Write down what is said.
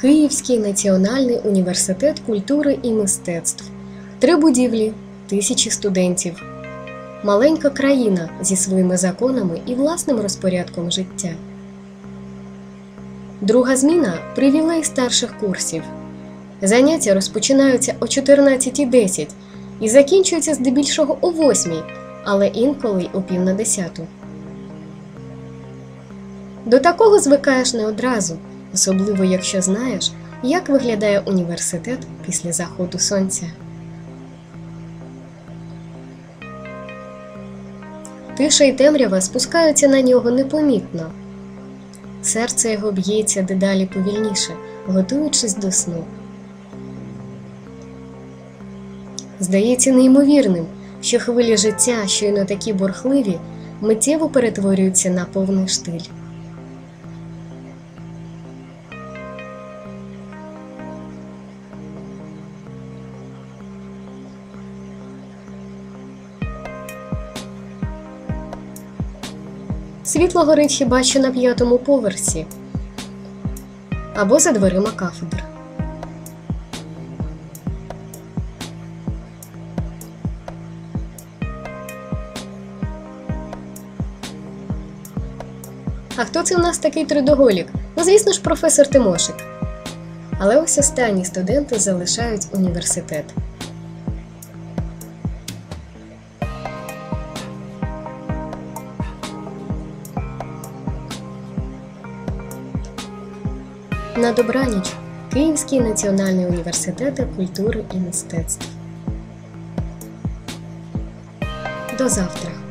Київський національний університет культури і мистецтв. Три будівлі, тисячі студентів. Маленька країна зі своїми законами і власним розпорядком життя. Друга зміна привілей старших курсів. Заняття розпочинаються о 14.10 і закінчуються здебільшого о 8, але інколи й о пів на 10. До такого звикаєш не одразу, особливо якщо знаєш, як виглядає університет після заходу сонця. Тиша й темрява спускаються на нього непомітно. Серце його б'ється дедалі повільніше, готуючись до сну. Здається неймовірним, що хвилі життя, щойно такі бурхливі, миттєво перетворюються на повний штиль. Світло горить хіба що на п'ятому поверсі або за дверима кафедр. А хто це в нас такий трудоголік? Ну, звісно ж, професор Тимошик. Але ось останні студенти залишають університет. На добраніч Київський національний університет культури і мистецтв. До завтра.